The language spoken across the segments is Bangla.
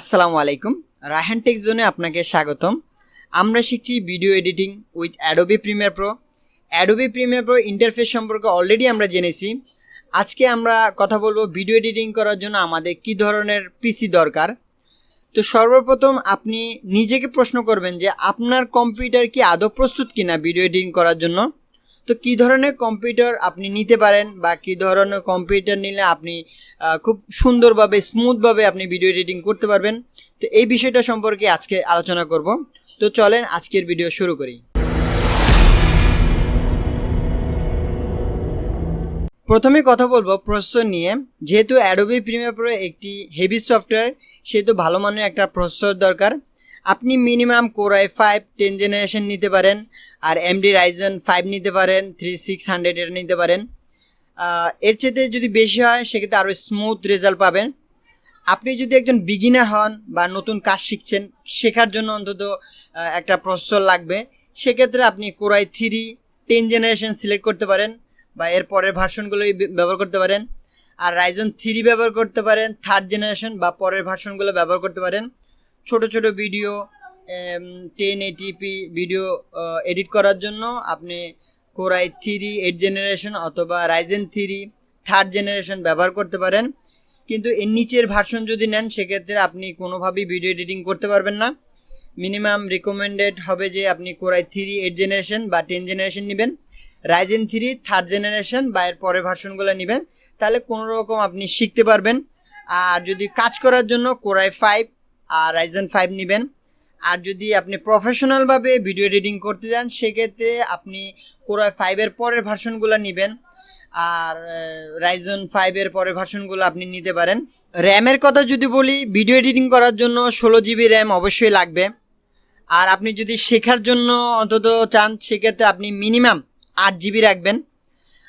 আসসালামু আলাইকুম। রায়হান টেক জোনে আপনাকে স্বাগতম। আমরা শিখছি video editing with Adobe Premiere Pro Adobe Premiere Pro interface সম্পর্কে অলরেডি আমরা জেনেছি। আজকে আমরা কথা বলব ভিডিও এডিটিং করার জন্য আমাদের কি ধরনের পিসি দরকার। তো সর্বপ্রথম আপনি নিজেকে প্রশ্ন করবেন যে আপনার কম্পিউটার কি আদৌ প্রস্তুত কিনা ভিডিও এডিটিং করার জন্য? তো কী ধরনের কম্পিউটার আপনি নিতে পারেন বা কী ধরনের কম্পিউটার নিলে আপনি খুব সুন্দরভাবে স্মুথভাবে আপনি ভিডিও এডিটিং করতে পারবেন? তো এই বিষয়টা সম্পর্কে আজকে আলোচনা করব। তো চলেন আজকের ভিডিও শুরু করি। প্রথমে কথা বলব প্রসেসর নিয়ে। যেহেতু অ্যাডোবি প্রিমিয়ার প্রো একটি হেভি সফটওয়্যার সেহেতু ভালো মানের একটা প্রসেসর দরকার। আপনি minimum core i five ten generation নিতে পারেন, আর এমডি রাইজন ফাইভ নিতে পারেন, থ্রি সিক্স হান্ড্রেড এটা নিতে পারেন। এর চেয়ে যদি বেশি হয়, সেক্ষেত্রে আরও স্মুথ রেজাল্ট পাবেন। আপনি যদি একজন বিগিনার হন বা নতুন কাজ শিখছেন, শেখার জন্য অন্তত একটা প্রসেসর লাগবে। সেক্ষেত্রে আপনি core i three ten generation select করতে পারেন বা এর পরের ভার্সনগুলোই ব্যবহার করতে পারেন। আর রাইজন থ্রি ব্যবহার করতে পারেন থার্ড জেনারেশন বা পরের ভার্সনগুলো ব্যবহার করতে পারেন। ছোট ছোট video ten eighty p video edit করার জন্য আপনি core i three eight generation অথবা রাইজেন থ্রি থার্ড জেনারেশন ব্যবহার করতে পারেন। কিন্তু এর নিচের ভার্সন যদি নেন, সেক্ষেত্রে আপনি কোনোভাবেই ভিডিও এডিটিং করতে পারবেন না। মিনিমাম রিকমেন্ডেড হবে যে আপনি core i three eight generation বা টেন জেনারেশন নেবেন। রাইজেন থ্রি থার্ড জেনারেশন বা এর পরের ভার্সনগুলো নেবেন। তাহলে কোনো রকম আপনি শিখতে পারবেন। আর যদি কাজ করার জন্য কোরাই ফাইভ আর রাইজেন ফাইভ নেবেন। আর যদি আপনি প্রফেশনালভাবে ভিডিও এডিটিং করতে যান, সেক্ষেত্রে আপনি কোরাই ফাইভের পরের ভার্সনগুলো নেবেন। আর রাইজন ফাইভের পরের ভার্সনগুলো আপনি নিতে পারেন। র্যামের কথা যদি বলি ভিডিও এডিটিং করার জন্য ষোলো জিবি র্যাম অবশ্যই লাগবে। আর আপনি যদি শেখার জন্য অন্তত চান, সেক্ষেত্রে আপনি মিনিমাম আট জিবি রাখবেন।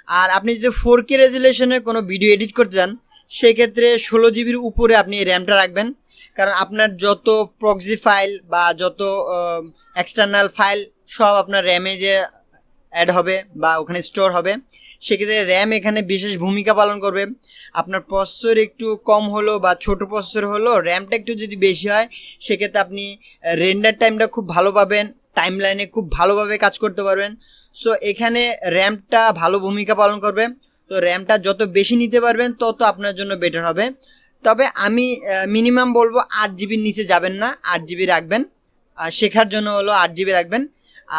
আর আপনি যদি ফোর কে রেজুলেশনের কোনো ভিডিও এডিট করতে চান সেক্ষেত্রে ষোলো জিবির উপরে আপনি র্যামটা রাখবেন। কারণ আপনার যত প্রক্সি ফাইল বা যত এক্সটার্নাল ফাইল সব আপনার র্যামে যে অ্যাড হবে বা ওখানে স্টোর হবে, সেক্ষেত্রে র্যাম এখানে বিশেষ ভূমিকা পালন করবে। আপনার প্রসেসর একটু কম হলো বা ছোট প্রসেসর হলো র্যামটা একটু যদি বেশি হয়, সেক্ষেত্রে আপনি রেন্ডার টাইমটা খুব ভালো পাবেন টাইম লাইনে খুব ভালোভাবে কাজ করতে পারবেন। সো এখানে র্যামটা ভালো ভূমিকা পালন করবে। তো র্যামটা যত বেশি নিতে পারবেন, তত আপনার জন্য বেটার হবে। তবে আমি মিনিমাম বলব আট জিবির নিচে যাবেন না, আট জিবি রাখবেন। শেখার জন্য হলো আট জিবি রাখবেন।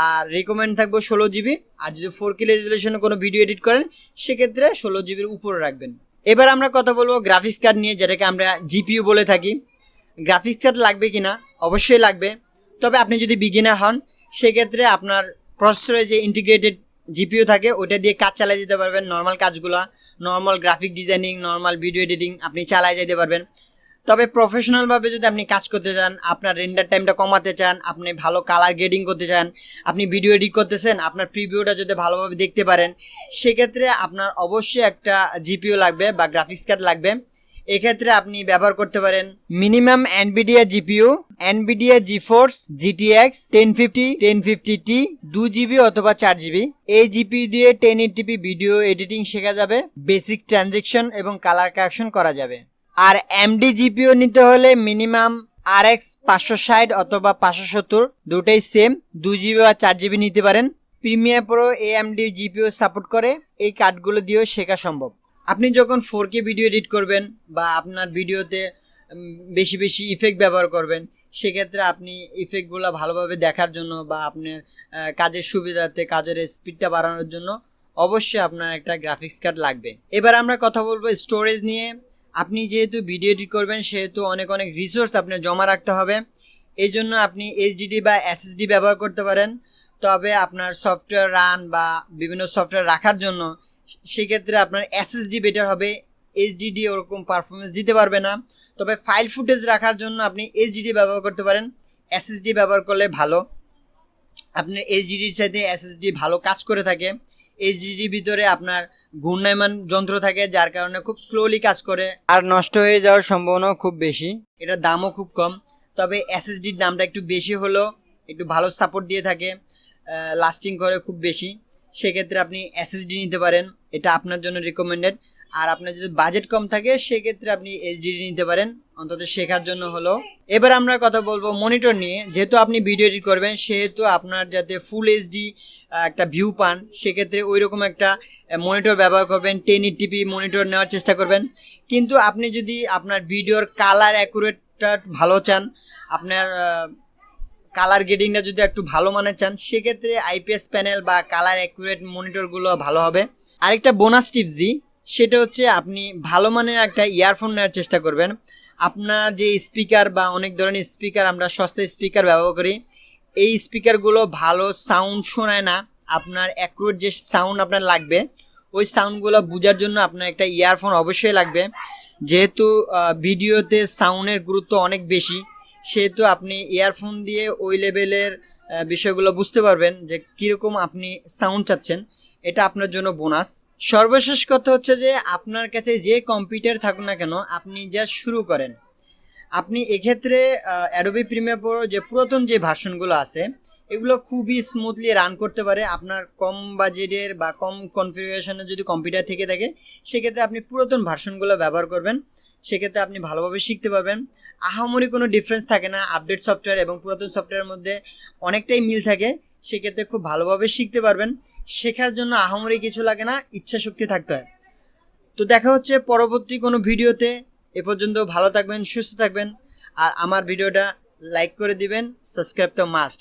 আর রেকমেন্ড থাকব ষোলো জিবি আর যদি ফোর কে রেজুলেশনে কোনো ভিডিও এডিট করেন, সেক্ষেত্রে ষোলো জিবির উপরে রাখবেন। এবার আমরা কথা বলব গ্রাফিক্স কার্ড নিয়ে, যেটাকে আমরা জিপিইউ বলে থাকি। গ্রাফিক্স কার্ড লাগবে কি না অবশ্যই লাগবে। তবে আপনি যদি বিগিনার হন, সেক্ষেত্রে আপনার প্রসেসরে যে ইন্টিগ্রেটেড জিপিইউ থাকে ওটা দিয়ে কাজ চালিয়ে যেতে পারবেন নর্মাল কাজগুলো normal graphic designing normal video editing আপনি চালিয়ে যেতে পারবেন। তবে প্রফেশনালভাবে যদি আপনি কাজ করতে চান, আপনার রেন্ডার টাইমটা কমাতে চান, আপনি ভালো কালার গ্রেডিং করতে চান, আপনি ভিডিও এডিট করতেছেন, আপনার প্রিভিউটা যদি ভালোভাবে দেখতে পারেন, সেক্ষেত্রে আপনার অবশ্যই একটা জিপিও লাগবে বা গ্রাফিক্স কার্ড লাগবে। এক্ষেত্রে আপনি ব্যবহার করতে পারেন minimum Nvidia GPU Nvidia GeForce GTX ten fifty ten fifty Ti দু জিবি অথবা চার জিবি এই জিপিইউ দিয়ে টেন এইটিপি ভিডিও এডিটিং শেখা যাবে বেসিক ট্রানজেকশন এবং কালার কারেকশন করা যাবে। আর এমডি জিপিও নিতে হলে মিনিমাম আর এক্স পাঁচশো ষাট অথবা পাঁচশো সত্তর, দুটাই সেম দু জিবি বা চার জিবি নিতে পারেন। Premiere Pro AMD GPU support করে এই কার্ডগুলো দিয়েও শেখা সম্ভব। আপনি যখন ফোর কে ভিডিও এডিট করবেন বা আপনার ভিডিওতে বেশি বেশি ইফেক্ট ব্যবহার করবেন, সেক্ষেত্রে আপনি ইফেক্টগুলো ভালোভাবে দেখার জন্য বা আপনার কাজের সুবিধাতে, কাজের স্পিডটা বাড়ানোর জন্য অবশ্যই আপনার একটা গ্রাফিক্স কার্ড লাগবে। এবার আমরা কথা বলব স্টোরেজ নিয়ে। আপনি যেহেতু ভিডিও এডিট করবেন, সেহেতু অনেক অনেক রিসোর্স আপনার জমা রাখতে হবে। এই জন্য আপনি এইচডিডি বা এসএসডি ব্যবহার করতে পারেন। তবে আপনার সফটওয়্যার রান বা বিভিন্ন সফটওয়্যার রাখার জন্য সেক্ষেত্রে আপনার এসএসডি বেটার হবে। এইচডিডি ওরকম পারফরমেন্স দিতে পারবে না। তবে ফাইল ফুটেজ রাখার জন্য আপনি এইচডিডি ব্যবহার করতে পারেন। এসএসডি ব্যবহার করলে ভালো। আপনার এইচডিডির সাথে এসএসডি ভালো কাজ করে থাকে। এইচডিডির ভিতরে আপনার ঘূর্ণায়মান যন্ত্র থাকে, যার কারণে খুব স্লোলি কাজ করে আর নষ্ট হয়ে যাওয়ার সম্ভাবনাও খুব বেশি। এটার দামও খুব কম। তবে এসএসডির দামটা একটু বেশি হলো একটু ভালো সাপোর্ট দিয়ে থাকে। লাস্টিং করে খুব বেশি। সেক্ষেত্রে আপনি এসএসডি নিতে পারেন, এটা আপনার জন্য রিকমেন্ডেড আর আপনার যদি বাজেট কম থাকে, সেক্ষেত্রে আপনি এইচডিডি নিতে পারেন, অন্তত শেখার জন্য হলো। এবার আমরা কথা বলব মনিটর নিয়ে। যেহেতু আপনি ভিডিও এডিট করবেন, সেহেতু আপনার যাতে ফুল এইচডি একটা ভিউ পান, সেক্ষেত্রে ওই রকম একটা মনিটর ব্যবহার করবেন টেন টিপি মনিটর নেওয়ার চেষ্টা করবেন। কিন্তু আপনি যদি আপনার ভিডিওর কালার অ্যাকুরেটটা ভালো চান, আপনার কালার গ্রেডিংটা যদি একটু ভালো মানের চান, সেক্ষেত্রে আইপিএস প্যানেল বা কালার অ্যাকুরেট মনিটরগুলো ভালো হবে। আরেকটা বোনাস টিপস দিই, সেটা হচ্ছে আপনি ভালো মানের একটা ইয়ারফোন নেওয়ার চেষ্টা করবেন। আপনার যে স্পিকার বা অনেক ধরনের স্পিকার আমরা সস্তা স্পিকার ব্যবহার করি, এই স্পিকারগুলো ভালো সাউন্ড শোনায় না। আপনার অ্যাকুরেট যে সাউন্ড আপনার লাগবে, ওই সাউন্ডগুলো বোঝার জন্য আপনার একটা ইয়ারফোন অবশ্যই লাগবে। যেহেতু ভিডিওতে সাউন্ডের গুরুত্ব অনেক বেশি সেহেতু আপনি ইয়ারফোন দিয়ে ওই লেভেলের বিষয়গুলো বুঝতে পারবেন যে কীরকম আপনি সাউন্ড চাচ্ছেন। এটা আপনার জন্য বোনাস সর্বশেষ কথা হচ্ছে যে আপনার কাছে যে কম্পিউটার থাকুক না কেন, আপনি যা শুরু করেন। আপনি এক্ষেত্রে অ্যাডোবি প্রিমিয়ার প্রো যে পুরাতন যে ভার্সনগুলো আছে এগুলো খুবই স্মুথলি রান করতে পারে। আপনার কম বাজেটের বা কম কনফিগারেশনের যদি কম্পিউটার থেকে থাকে, সেক্ষেত্রে আপনি পুরাতন ভার্সনগুলো ব্যবহার করবেন। সেক্ষেত্রে আপনি ভালোভাবে শিখতে পারবেন। আহামরি কোনো ডিফারেন্স থাকে না। আপডেট সফটওয়্যার এবং পুরাতন সফটওয়্যারের মধ্যে অনেকটাই মিল থাকে। সেক্ষেত্রে খুব ভালোভাবে শিখতে পারবেন। শেখার জন্য আহামরি কিছু লাগে না ইচ্ছা শক্তি থাকতে হয়। তো দেখা হচ্ছে পরবর্তী কোনো ভিডিওতে। এ পর্যন্ত ভালো থাকবেন, সুস্থ থাকবেন। আর আমার ভিডিওটা লাইক করে দিবেন। সাবস্ক্রাইব তো মাস্ট